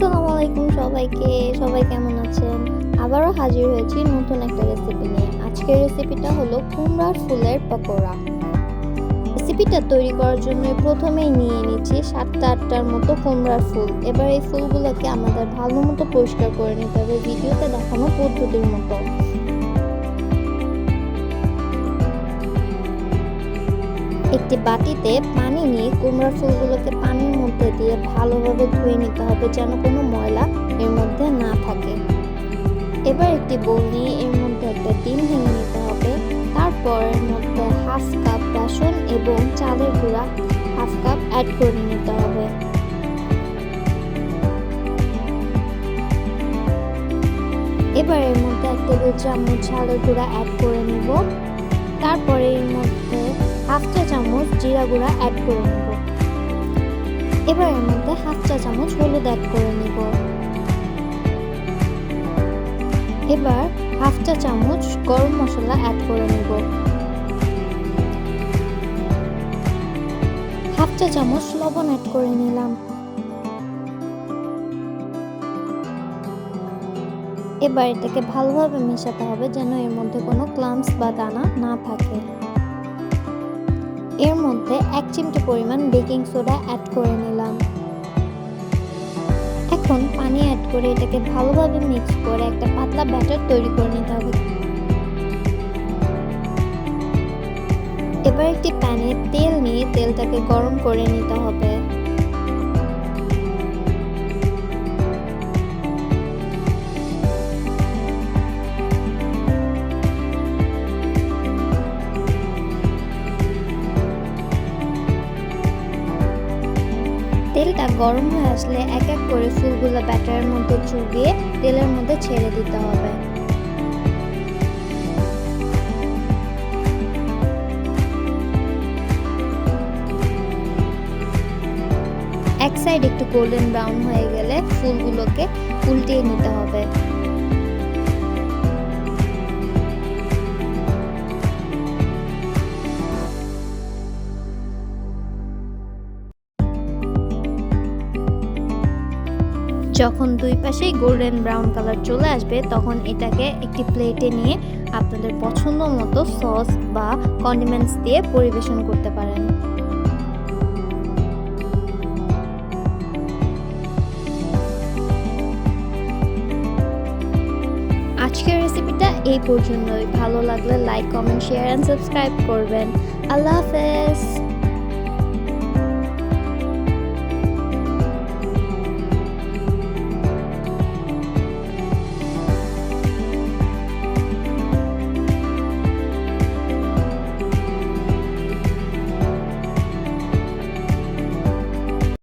সবাইকে, সবাই কেমন আছেন? আবারও হাজির হয়েছি নতুন একটা রেসিপি নিয়ে। আজকের রেসিপিটা হলো কুমড়ার ফুলের পকোড়া। রেসিপিটা তৈরি করার জন্য প্রথমেই নিয়ে নিচ্ছি সাতটা আটটার মতো কুমড়ার ফুল। এবার এই ফুলগুলোকে আমাদের ভালো মতো পরিষ্কার করে নিতে হবে, ভিডিওতে দেখানো পদ্ধতির মতো। একটি বাটিতে পানি নিয়ে কুমড়া ফুলগুলোকে পানির মধ্যে দিয়ে ভালোভাবে ধুয়ে নিতে হবে যেন কোনো ময়লা এর মধ্যে না থাকে। এবার একটি বোল নিয়ে এর মধ্যে একটা ডিম ভেঙে নিতে হবে। তারপর এর মধ্যে হাফ কাপ বেসন এবং চালের গুঁড়া হাফ কাপ অ্যাড করে নিতে হবে। এবার এর মধ্যে এক টেবিল চামচ চালের গুঁড়া অ্যাড করে নিব। তারপরে এর মধ্যে জিরা গুঁড়া অ্যাড করে নেব। এবার এর মধ্যে হাফ চা চামচ হলুদ অ্যাড করে নেব। এবার হাফ চা চামচ গরম মশলা অ্যাড করে নেব। হাফ চা চামচ লবণ অ্যাড করে নিলাম। এবার এটাকে ভালোভাবে মেশাতে হবে যেন এর মধ্যে কোনো ক্লাম্পস বা দানা না থাকে। এর মধ্যে এক চিমটি পরিমাণ বেকিং সোডা অ্যাড করে নিলাম। এখন পানি অ্যাড করে এটাকে ভালোভাবে মিক্স করে একটা পাতলা ব্যাটার তৈরি করে নিতে হবে। এবার একটি প্যানে তেল নিয়ে তেলটাকে গরম করে নিতে হবে। তেলটা গরম হয়ে আসলে এক এক করে ফুলগুলো ব্যাটারের মধ্যে চুবিয়ে তেলের মধ্যে ছেড়ে দিতে হবে। এক সাইড একটু গোল্ডেন ব্রাউন হয়ে গেলে ফুলগুলোকে উল্টিয়ে নিতে হবে। যখন দুই পাশেই গোল্ডেন ব্রাউন কালার চলে আসবে, তখন এটাকে একটি প্লেটে নিয়ে আপনাদের পছন্দ মতো সস বা কন্ডিমেন্টস দিয়ে পরিবেশন করতে পারেন। আজকের রেসিপিটা এই পর্যন্তই। ভালো লাগলে like comment share and subscribe করবেন। আল্লাহ হাফেজ!